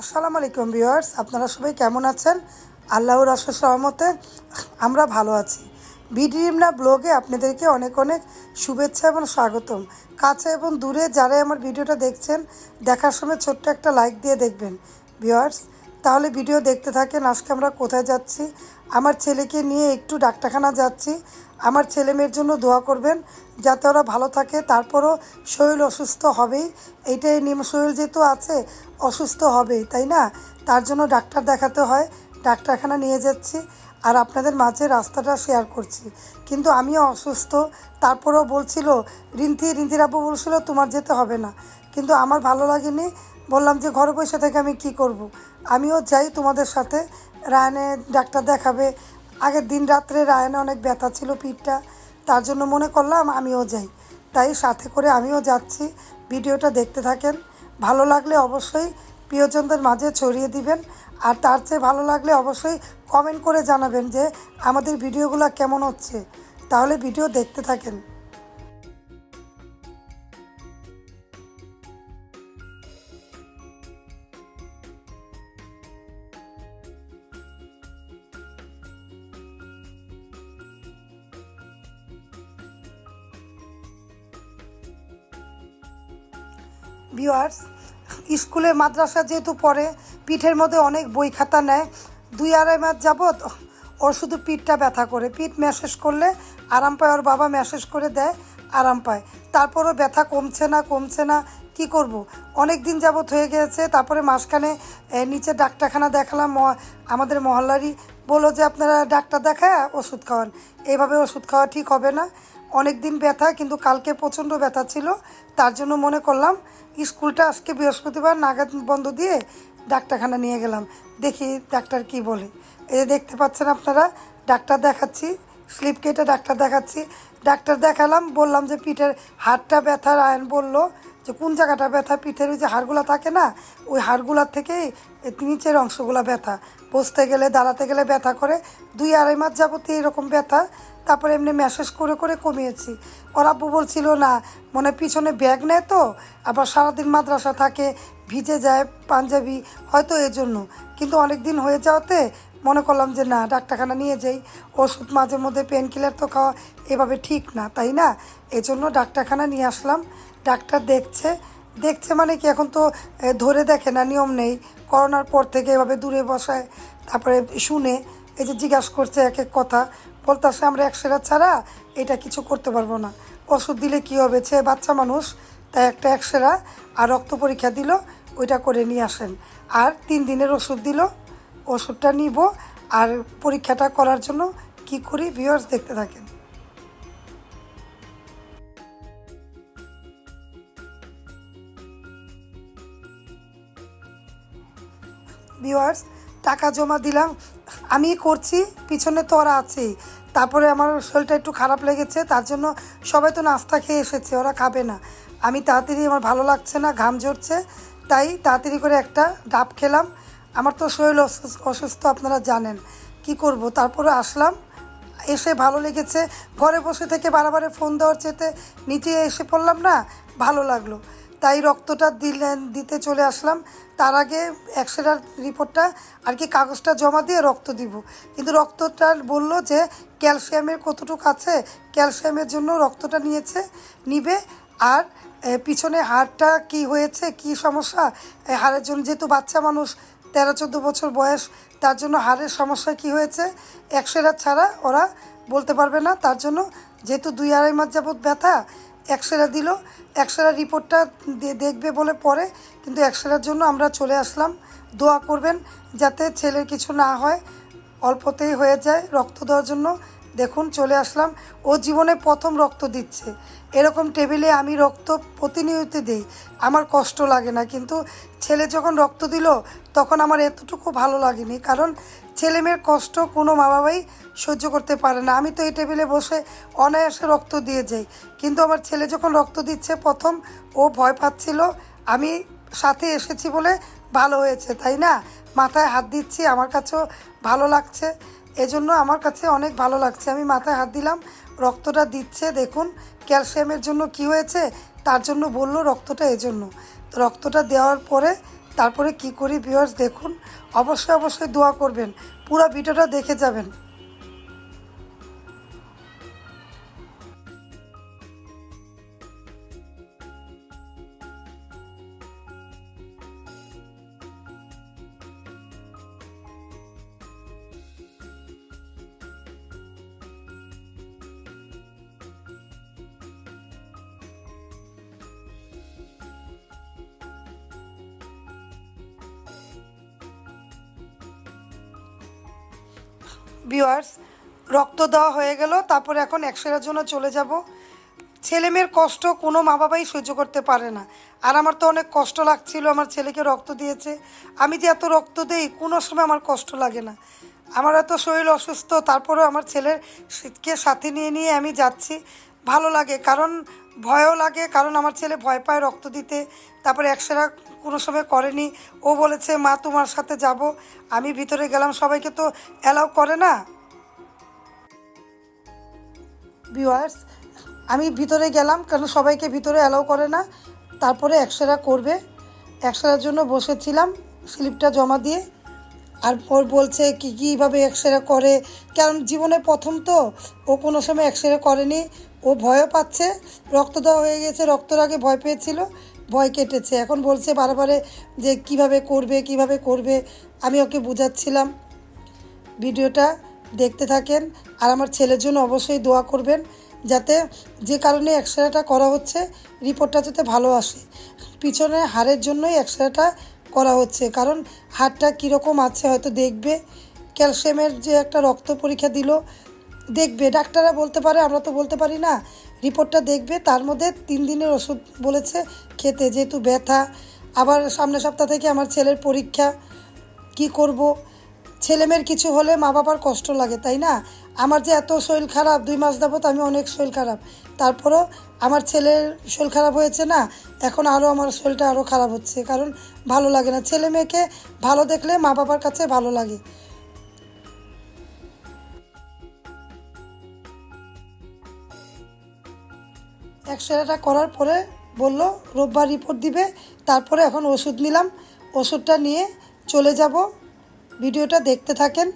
আসসালামু আলাইকুম ভিউয়ার্স, আপনারা সবাই কেমন আছেন? আল্লাহর অশেষ রহমতে আমরা ভালো আছি। বিডিএমনা ব্লগে আপনাদেরকে অনেক অনেক শুভেচ্ছা এবং স্বাগতম। কাছে এবং দূরে যারাই আমার ভিডিওটা দেখছেন, দেখার সময় ছোট্ট একটা লাইক দিয়ে দেখবেন। ভিউয়ার্স, তাহলে ভিডিও দেখতে থাকেন, আজকে আমরা কোথায় যাচ্ছি? আমার ছেলেকে নিয়ে একটু ডাক্তারখানা যাচ্ছি। আমার ছেলে মেয়ের জন্য দোয়া করবেন, যাতে ওরা ভালো থাকে, তারপরও শরীর অসুস্থ হবেই। এইটাই নিম শরীর যেহেতু আছে অসুস্থ হবেই তাই না? তার জন্য ডাক্তার দেখাতে হয়, ডাক্তারখানা নিয়ে যাচ্ছি আর আপনাদের মাঝে রাস্তাটা শেয়ার করছি। কিন্তু আমিও অসুস্থ, তারপরেও বলছিল, রিন্তি, রিন্তির আব্বু বলছিল তোমার যেতে হবে না। কিন্তু আমার ভালো লাগেনি, বললাম যে ঘরে বসে থেকে আমি কি করব। আমিও যাই তোমাদের সাথে, রায়নে ডাক্তার দেখাবে। আগের দিন রাত্রে রায়নে অনেক ব্যথা ছিল পিঠটা, তার জন্য মনে করলাম আমিও যাই। তাই সাথে করে আমিও যাচ্ছি, ভিডিওটা দেখতে থাকেন। ভালো লাগলে অবশ্যই প্রিয়জনদের মাঝে ছড়িয়ে দিবেন। আর তার চেয়ে ভালো লাগলে অবশ্যই কমেন্ট করে জানাবেন যে আমাদের ভিডিওগুলো কেমন হচ্ছে। তাহলে ভিডিও দেখতে থাকেন। ভিউয়ার্স স্কুলে মাদ্রাসা যেহেতু পড়ে, পিঠের মধ্যে অনেক বই খাতা নেয়, দুই আড়াই মাস যাবৎ ওর শুধু পিঠটা ব্যথা করে। পিঠ ম্যাসেজ করলে আরাম পায়, ওর বাবা ম্যাসেজ করে দেয়, আরাম পায়। তারপরও ব্যথা কমছে না কমছে না, কি করব? অনেক দিন যাবৎ হয়ে গেছে, তারপরে মাঝখানে নিচে ডাক্তারখানা দেখালাম আমাদের মহল্লারই, বলল যে, আপনারা ডাক্তার দেখায় ওষুধ খাওয়ান। এইভাবে ওষুধ খাওয়া ঠিক হবে না। অনেক দিন ব্যথা, কিন্তু কালকে প্রচণ্ড ব্যথা ছিল, তার জন্য মনে করলাম স্কুলটা আজকে বৃহস্পতিবার নাগাদ বন্ধ দিয়ে ডাক্তারখানা নিয়ে গেলাম। দেখি ডাক্তার কি বলে। এই যে দেখতে পাচ্ছেন আপনারা, ডাক্তার দেখাচ্ছি, স্লিপ কেটে ডাক্তার দেখাচ্ছি। ডাক্তার দেখালাম, বললাম যে পিঠের হাড়টা ব্যথার আয়ন বলল যে কোন জায়গাটা ব্যথা? পিঠের ওই যে হাড়গুলো থাকে না, ওই হাড়গুলার এই নিচের অংশগুলো ব্যথা। বসতে গেলে, দাঁড়াতে গেলে ব্যথা করে। দুই আড়াই মাস যাবতীয় এরকম ব্যথা। তারপরে এমনি মেসেজ করে করে কমিয়েছি। ওর আব্বু বলছিল, না, মনে পিছনে ব্যাগ নেয় তো, আবার সারাদিন মাদ্রাসা থাকে, ভিজে যায় পাঞ্জাবি, হয়তো এর জন্য। কিন্তু অনেক দিন হয়ে যাওয়াতে মনে করলাম যে, না, ডাক্তারখানা নিয়ে যাই। ওষুধ মাঝে মধ্যে পেন কিলার তো খাওয়া এভাবে ঠিক না, তাই না? এজন্য ডাক্তারখানা নিয়ে আসলাম। ডাক্তার দেখছে দেখছে মানে কি, এখন তো ধরে দেখে না, নিয়ম নেই। করোনার পর থেকে এভাবে দূরে বসায়, তারপরে শুনে, এই যে জিজ্ঞাসা করছে এক এক কথা। বলতেছে, আমরা একসেরা ছাড়া এটা কিছু করতে পারব না। ওষুধ দিলে কি হবে? সে বাচ্চা মানুষ, তাই একটা একসেরা আর রক্ত পরীক্ষা দিল, ওইটা করে নিয়ে আসেন। আর তিন দিনের ওষুধ দিল, ওষুধটা নিব আর পরীক্ষাটা করার জন্য কি করি ভিউয়ার্স দেখতে থাকেন। ভিউয়ার্স টাকা জমা দিলাম, আমি করছি, পিছনে তো ওরা আছেই। তারপরে আমার শরীরটা একটু খারাপ লেগেছে, তার জন্য সবাই তো নাস্তা খেয়ে এসেছে, ওরা খাবে না। আমি তাড়াতাড়ি আমার ভালো লাগছে না, ঘাম ঝরছে, তাই তাড়াতাড়ি করে একটা ডাব খেলাম। আমার তো শরীর অসুস- অসুস্থ, আপনারা জানেন। কি করব? তারপরে আসলাম, এসে ভালো লেগেছে। ঘরে বসে থেকে বারবারে ফোন দেওয়ার চেতে নিচে এসে পড়লাম না, ভালো লাগল। তাই রক্তটা দিলেন, দিতে চলে আসলাম। তার আগে এক্সরের রিপোর্টটা আর কি কাগজটা জমা দিয়ে রক্ত দিব। কিন্তু রক্তটা বলল যে ক্যালসিয়ামের কতটুকু আছে, ক্যালসিয়ামের জন্য রক্তটা নিয়েছে, নিবে। আর পিছনে হাড়টা কি হয়েছে, কি সমস্যা? হাড়ের জন্য যেহেতু বাচ্চা মানুষ, তেরো, চোদ্দ বছর বয়স, তার জন্য হাড়ের সমস্যা কি হয়েছে? এক্সরে ছাড়া ওরা বলতে পারবে না। তার জন্য যেহেতু দুই আড়াই মাস যাবৎ ব্যথা এক্সরে দিল এক্সরে রিপোর্টটা দেখবে বলে পরে, কিন্তু এক্সরের জন্য আমরা চলে আসলাম। দোয়া করবেন যাতে ছেলের কিছু না হয়, অল্পতেই হয়ে যায় রক্ত দেওয়ার জন্য। দেখুন, চলে আসলাম। ও জীবনে প্রথম রক্ত দিচ্ছে। এরকম টেবিলে আমি রক্ত প্রতিনিয়ত দিই। আমার কষ্ট লাগে না, কিন্তু ছেলে যখন রক্ত দিল, তখন আমার এতটুকু ভালো লাগেনি। কারণ ছেলে মেয়ের কষ্ট কোনো মা বাবাই সহ্য করতে পারে না। আমি তো এই টেবিলে বসে অনায়াসে রক্ত দিয়ে যাই। কিন্তু আমার ছেলে যখন রক্ত দিচ্ছে, প্রথম ও ভয় পাচ্ছিল, আমি সাথে এসেছি বলে ভালো হয়েছে, তাই না? মাথায় হাত দিচ্ছি, আমার কাছেও ভালো লাগছে। এজন্য আমার কাছে অনেক ভালো লাগছে। আমি মাথায় হাত দিলাম, রক্তটা দিচ্ছে, দেখুন ক্যালসিয়ামের জন্য কি হয়েছে, তার জন্য বলল রক্তটা এজন্য। রক্তটা দেওয়ার পরে তারপরে কি করি ভিউয়ার্স দেখুন অবশ্যই অবশ্যই দোয়া করবেন। পুরো ভিডিওটা দেখে যাবেন। ভিউয়ার্স রক্ত দেওয়া হয়ে গেল, তারপর এখন একশোর জন্য চলে যাব। ছেলে মেয়ের কষ্ট কোনো মা বাবাই সহ্য করতে পারে না। আর আমার তো অনেক কষ্ট লাগছিল, আমার ছেলেকে রক্ত দিয়েছে। আমি যে এত রক্ত দেই, কোনো সময় আমার কষ্ট লাগে না। আমার এত শরীর অসুস্থ, তারপরেও আমার ছেলের শীতকে সাথে নিয়ে নিয়ে আমি যাচ্ছি। ভালো লাগে, কারণ ভয়ও লাগে, কারণ আমার ছেলে ভয় পায় রক্ত দিতে। তারপরে একসেরা কোনো সময় করেনি। ও বলেছে, মা, তোমার সাথে যাব। আমি ভিতরে গেলাম। সবাইকে তো অ্যালাউ করে না। ভিউয়ার্স আমি ভিতরে গেলাম কারণ সবাইকে ভিতরে অ্যালাউ করে না? তারপরে একসেরা করবে। একশোরার জন্য বসেছিলাম স্লিপটা জমা দিয়ে। আর ওর বলছে, কী কীভাবে এক্সরে করে? কারণ জীবনে প্রথম তো, ও কোনো সময় এক্সরে করেনি। ও ভয়ও পাচ্ছে, রক্ত দেওয়া হয়ে গেছে, রক্তর আগে ভয় পেয়েছিল, ভয় কেটেছে। এখন বলছে বারে যে কীভাবে করবে কীভাবে করবে, আমি ওকে বুঝাচ্ছিলাম। ভিডিওটা দেখতে থাকেন আর আমার ছেলের জন্য অবশ্যই দোয়া করবেন যাতে যে কারণে এক্সরেটা করা হচ্ছে, রিপোর্টটা যাতে ভালো আসে। পিছনে হাড়ের জন্যই এক্সরেটা করা হচ্ছে, কারণ হাড়টা কীরকম আছে হয়তো দেখবে। ক্যালসিয়ামের যে একটা রক্ত পরীক্ষা দিল দেখবে, ডাক্তাররা বলতে পারে, আমরা তো বলতে পারি না। রিপোর্টটা দেখবে, তার মধ্যে তিন দিনের ওষুধ বলেছে খেতে, যেহেতু ব্যথা। আবার সামনের সপ্তাহ থেকে আমার ছেলের পরীক্ষা, কি করব? ছেলেমেয়ের কিছু হলে মা বাবার কষ্ট লাগে, তাই না? আমার যে এত শরীর খারাপ, দুই মাস যাবত আমি অনেক শরীর খারাপ। তারপরও আমার ছেলের শরীর খারাপ হয়েছে না, এখন আরও আমার শরীরটা আরও খারাপ হচ্ছে। কারণ ভালো লাগে না। ছেলে মেয়েকে ভালো দেখলে মা বাবার কাছে ভালো লাগে। এক্সরেটা করার পরে বলল, রোববার রিপোর্ট দিবে, তারপরে এখন ওষুধ নিলাম। ওষুধটা নিয়ে চলে যাব। ভিডিওটা দেখতে থাকেন।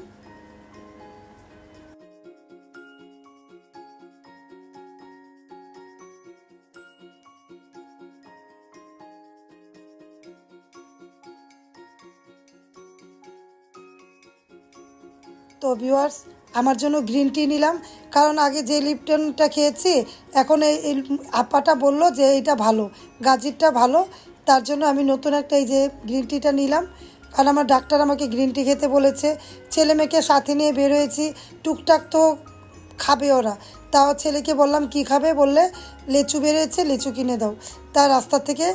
তো ভিউয়ার্স আমার জন্য গ্রিন টি নিলাম। কারণ আগে যে লিপটনটা খেয়েছি, এখন এই আপাটা বলল যে এইটা ভালো, গাজিরটা ভালো। তার জন্য আমি নতুন একটা এই যে গ্রিন টিটা নিলাম। কারণ আমার ডাক্তার আমাকে গ্রিন টি খেতে বলেছে। ছেলে মেয়েকে সাথে নিয়ে বেরোয়েছি টুকটাক তো খাবে ওরা। তাও ছেলেকে বললাম, কি খাবে? বললে, লিচু বেরোয়েছে, লিচু কিনে দাও। তা রাস্তা থেকে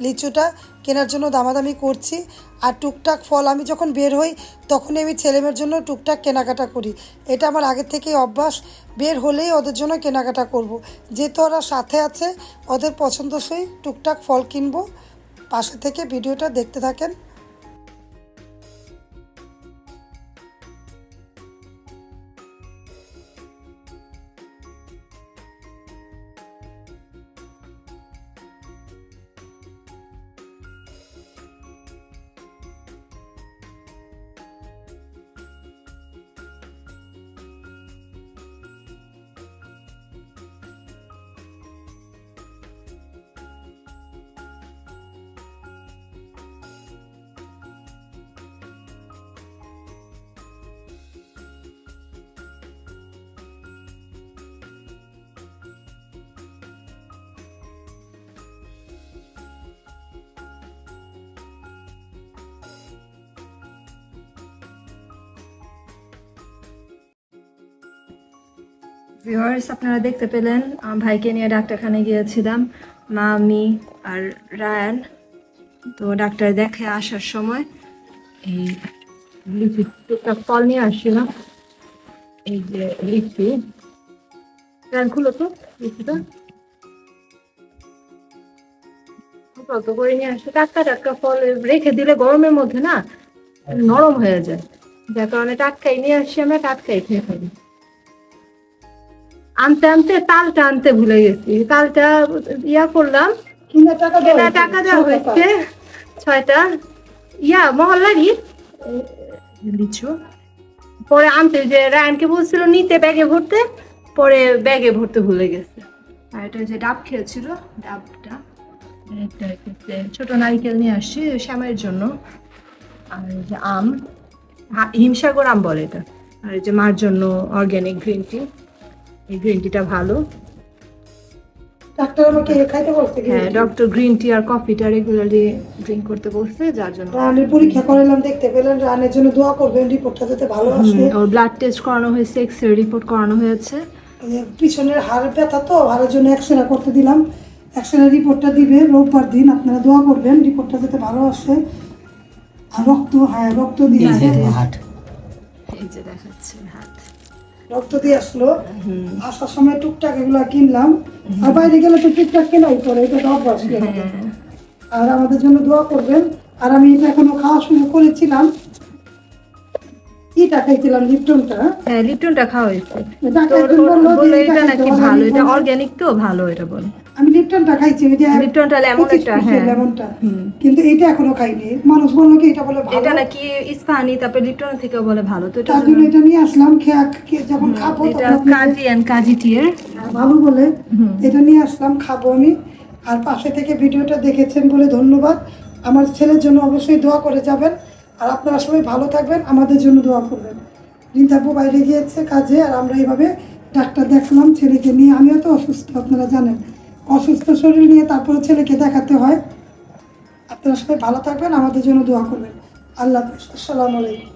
লিচুটা কেনার জন্য দামাদামি করছি। আর টুকটাক ফল আমি যখন বের হই, তখনই আমি ছেলেমেয়ের জন্য টুকটাক কেনাকাটা করি। এটা আমার আগে থেকেই অভ্যাস। বের হলেই ওদের জন্য কেনাকাটা করব। যেহেতু ওরা সাথে আছে, ওদের পছন্দসই টুকটাক ফল কিনবো। পাশে থেকে ভিডিওটা দেখতে থাকেন। ভিউয়ার্স আপনারা দেখতে পেলেন ভাইকে নিয়ে ডাক্তারখানায় গিয়েছিলাম, মা, আমি আর রায়ান। তো ডাক্তার দেখে আসার সময় এই লিচি টুকটাক ফল নিয়ে আসছিলাম। এই যে লিচি রায়ান, খুলো তো লিচিটা অল্প করে নিয়ে আসছে টাটকা টাটকা ফল রেখে দিলে গরমের মধ্যে না, নরম হয়ে যায়। যার কারণে টাটকাই নিয়ে আসছি আমরা, টাটকাই খেয়ে ফেলি। আনতে আনতে তালটা আনতে ভুলে গেছি। তালটা ইয়া করলাম টাকা কেনা টাকা দেওয়া হয়েছে ছয়টা। ইয়া মহল্লারই। লিচু। পরে আনতে যে রায়ানকে বলছিল নিতে ব্যাগে ভরতে। পরে ব্যাগে ভরতে ভুলে গেছে। আর এটা যে ডাব খেয়েছিল ডাবটা ছোট নারকেল নিয়ে আসছি শ্যামের জন্য। আর যে আম হিমসাগর আম বলে এটা। আর যে মার জন্য অর্গ্যানিক গ্রিন টি এই গ্রিন টিটা ভালো। ডাক্তার আমাকে খাইতে বলছে? হ্যাঁ ডক্টর গ্রিন টি আর কফিটা রেগুলারলি ড্রিঙ্ক করতে বলছে যার জন্য। রানের পরীক্ষা করালাম দেখতে পেলেন রানের জন্য দোয়া করবেন রিপোর্টটা যাতে ভালো আসে। ওর ব্লাড টেস্ট করানো হয়েছে এক্স রে রিপোর্ট করানো হয়েছে। পিছনের হাড় ব্যথা তো হাড়ের জন্য এক্সরে করতে দিলাম। এক্সরে রিপোর্টটা দিবে রোববার দিন আপনারা দোয়া করবেন রিপোর্টটা যাতে ভালো আসে। আর রক্ত হ্যাঁ রক্ত দিয়েছে। এই যে দেখাচ্ছে হাত। রক্ত দিয়ে আসলো। আসার সময় টুকটাক এগুলো কিনলাম। আর বাইরে গেলে তো টুকটাক কেনাই করে এটা তো অভ্যাস আর আমাদের জন্য দোয়া করবেন। আর আমি এটা এখনও খাওয়া শুরু করেছিলাম। ইটা খাইছিলাম লিপটনটা। হ্যাঁ লিপটনটা খাওয়া হয়েছে। এটা নাকি এটা তো ভালো এটা বলে। আমি লিপটনটা খাইছি ওই যে লিপটনটা লেমন একটা, হ্যাঁ। লেমনটা। কিন্তু এটা এখনও খাইনি। মানুষ বলল কি এটা বলে ভালো। এটা নাকি ইস্পাহানি তারপর লিপটন থেকেও বলে ভালো তো এটা তার জন্য এটা নিয়ে আসলাম খেয়ে যখন খাব এটা কাজি কাজি টিয়ের। ভালো বলে এটা নিয়ে আসলাম খাব আমি। আর পাশে থেকে ভিডিওটা দেখেছেন বলে ধন্যবাদ। আমার ছেলের জন্য অবশ্যই দোয়া করে যাবেন। আর আপনারা সবাই ভালো থাকবেন আমাদের জন্য দোয়া করবেন। রিন্তাপু বাইরে গিয়েছে কাজে আর আমরা এইভাবে ডাক্তার দেখলাম ছেলেকে নিয়ে, আমিও তো অসুস্থ, আপনারা জানেন। অসুস্থ শরীর নিয়ে তারপরে ছেলেকে দেখাতে হয়। আপনারা সবাই ভালো থাকবেন, আমাদের জন্য দোয়া করবেন। আল্লাহ আসসালামু আলাইকুম।